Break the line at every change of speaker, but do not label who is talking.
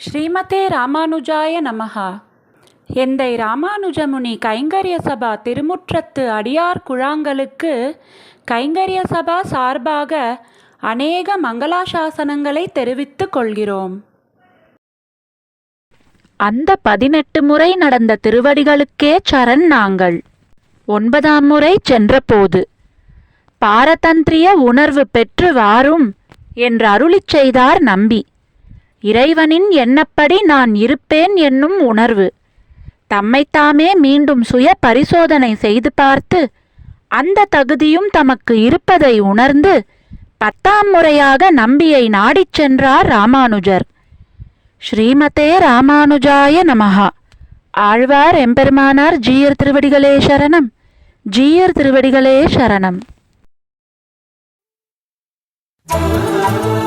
ஸ்ரீமதே ராமானுஜாய நமஹா. எந்தை ராமானுஜமுனி கைங்கரிய சபா திருமுற்றத்து அடியார் குழாங்களுக்கு கைங்கரிய சபா சார்பாக அநேக மங்களாசாசனங்களை தெரிவித்துக் கொள்கிறோம்.
அந்த பதினெட்டு முறை நடந்த திருவடிகளுக்கே சரண் நாங்கள். ஒன்பதாம் முறை சென்றபோது பாரதந்திரிய உணர்வு பெற்று வாரும் என்று அருளிச் செய்தார் நம்பி. இறைவனின் எண்ணப்படி நான் இருப்பேன் என்னும் உணர்வு. தம்மைத்தாமே மீண்டும் சுய பரிசோதனை செய்து பார்த்து அந்த தகுதியும் தமக்கு இருப்பதை உணர்ந்து பத்தாம் முறையாக நம்பியை நாடிச் சென்றார் ராமானுஜர். ஸ்ரீமதே ராமானுஜாய நமஹா. ஆழ்வார் எம்பெருமானார் ஜீயர் திருவடிகளே சரணம். ஜீயர் திருவடிகளே சரணம்.
Thank